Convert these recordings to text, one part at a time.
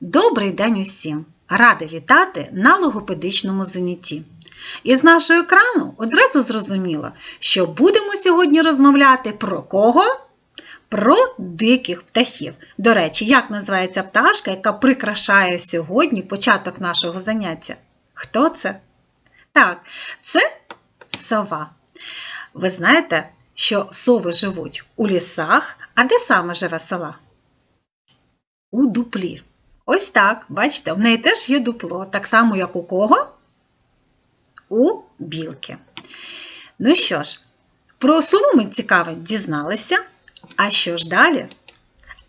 Добрий день усім! Рада вітати на логопедичному занятті. Із нашого екрану одразу зрозуміло, що будемо сьогодні розмовляти про кого? Про диких птахів. До речі, як називається пташка, яка прикрашає сьогодні початок нашого заняття? Хто це? Так, це сова. Ви знаєте, що сови живуть у лісах, а де саме живе сова? У дуплі. Ось так, бачите, в неї теж є дупло, так само, як у кого? У білки. Ну що ж, про сову ми цікаво дізналися. А що ж далі?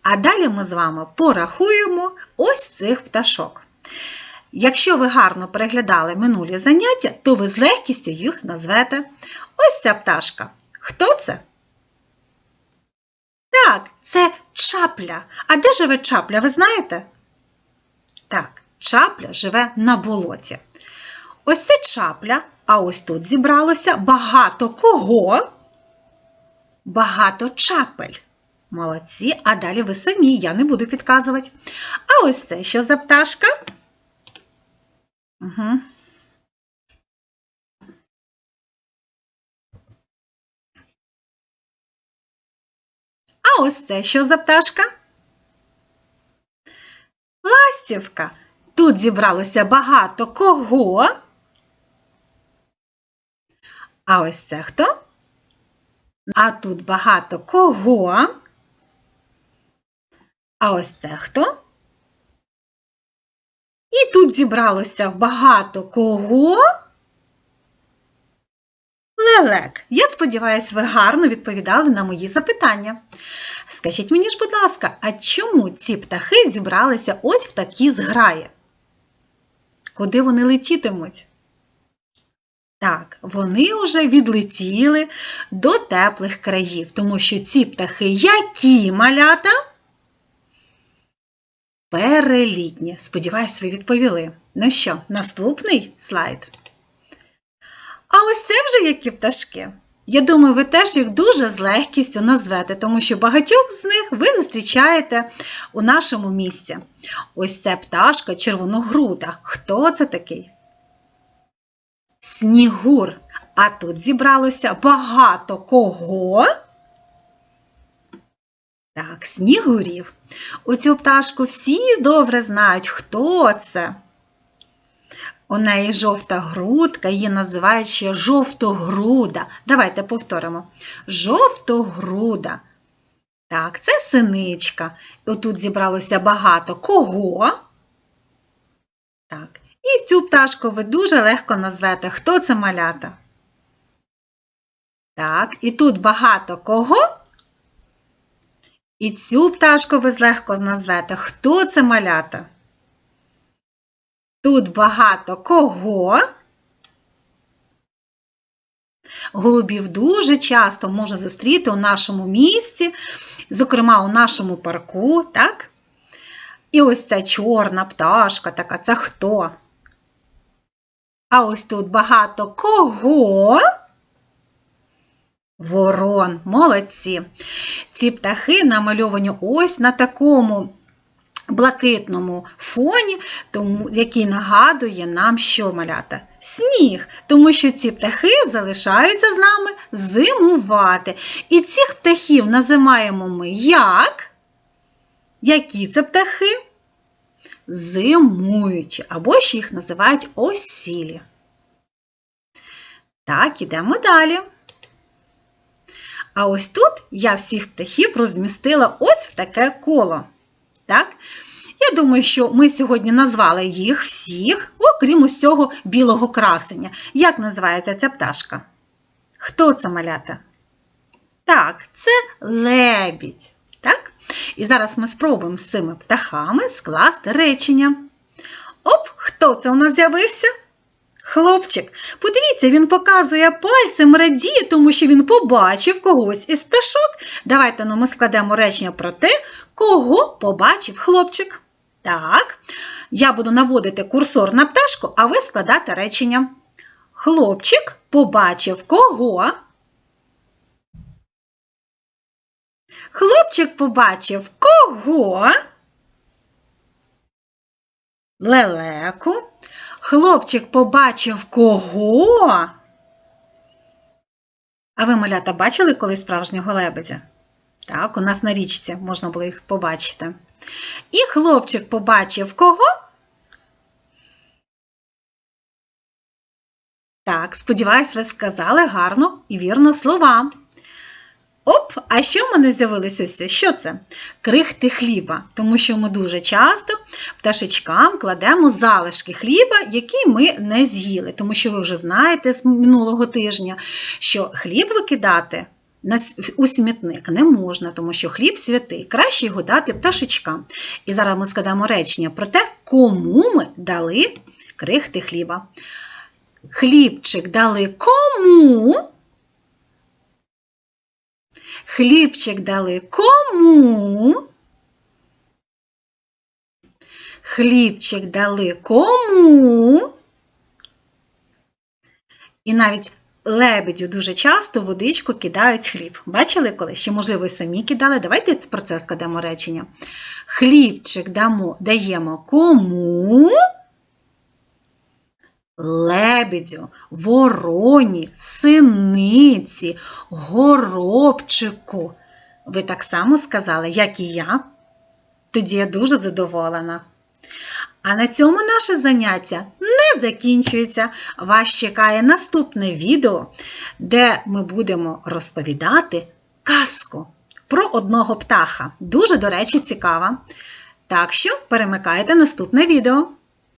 А далі ми з вами порахуємо ось цих пташок. Якщо ви гарно переглядали минулі заняття, то ви з легкістю їх назвете. Ось ця пташка. Хто це? Так, це чапля. А де живе чапля, ви знаєте? Так, чапля живе на болоті. Ось це чапля, а ось тут зібралося багато кого? Багато чапель. Молодці, а далі ви самі, я не буду підказувати. А ось це що за пташка? Угу. А ось це що за пташка? Ластівка. Тут зібралося багато кого? А ось це хто? А тут багато кого? А ось це хто? І тут зібралося багато кого? Лелек. Я сподіваюся, ви гарно відповідали на мої запитання. Скажіть мені ж, будь ласка, а чому ці птахи зібралися ось в такі зграї? Куди вони летітимуть? Так, вони вже відлетіли до теплих країв, тому що ці птахи які малята? Перелітні. Сподіваюсь, ви відповіли. Ну що, наступний слайд. А ось це вже які пташки. Я думаю, ви теж їх дуже з легкістю назвете, тому що багатьох з них ви зустрічаєте у нашому місці. Ось це пташка червоногруда. Хто це такий? Снігур. А тут зібралося багато кого? Так, снігурів. Оцю пташку всі добре знають, хто це. У неї жовта грудка, її називають ще жовтогруда. Давайте повторимо. Жовтогруда. Так, це синичка. Отут зібралося багато кого? Так. І цю пташку ви дуже легко назвете. Хто це малята? Так, і тут багато кого? І цю пташку ви легко назвете. Хто це малята? Тут багато кого? Голубів дуже часто можна зустріти у нашому місті, зокрема у нашому парку, так? І ось ця чорна пташка така, це хто? А ось тут багато кого? Ворон, молодці. Ці птахи намальовані ось на такому блакитному фоні, тому, який нагадує нам, що малята? Сніг, тому що ці птахи залишаються з нами зимувати. І цих птахів називаємо ми як? Які це птахи? Зимуючі, або ще їх називають осілі. Так, ідемо далі. А ось тут я всіх птахів розмістила ось в таке коло. Так? Я думаю, що ми сьогодні назвали їх всіх, окрім ось цього білого красення. Як називається ця пташка? Хто це малята? Так, це лебідь. Так? І зараз ми спробуємо з цими птахами скласти речення. Оп, хто це у нас з'явився? Хлопчик, подивіться, він показує пальцем, радіє, тому що він побачив когось із пташок. Давайте ну, ми складемо речення про те, кого побачив хлопчик. Так, я буду наводити курсор на пташку, а ви складати речення. Хлопчик побачив кого? Хлопчик побачив кого? лелеку. Хлопчик побачив кого? А ви, малята, бачили колись справжнього лебедя? Так, у нас на річці можна було їх побачити. І хлопчик побачив кого? Так, сподіваюсь, ви сказали гарно і вірно слова. Оп, а що в мене з'явилося? Що це? Крихти хліба, тому що ми дуже часто пташечкам кладемо залишки хліба, які ми не з'їли. Тому що ви вже знаєте з минулого тижня, що хліб викидати у смітник не можна, тому що хліб святий, краще його дати пташечкам. І зараз ми складаємо речення про те, кому ми дали крихти хліба. Хлібчик дали кому? Хлібчик дали кому? Хлібчик дали кому? І навіть лебедю дуже часто водичку кидають хліб. Бачили коли? Ще, можливо, і самі кидали. Давайте про це складемо речення. Хлібчик дамо, даємо кому? Лебедю, вороні, синиці, горобчику. Ви так само сказали, як і я. Тоді я дуже задоволена. А на цьому наше заняття не закінчується. Вас чекає наступне відео, де ми будемо розповідати казку про одного птаха. Дуже, до речі, цікава. Так що перемикайте наступне відео.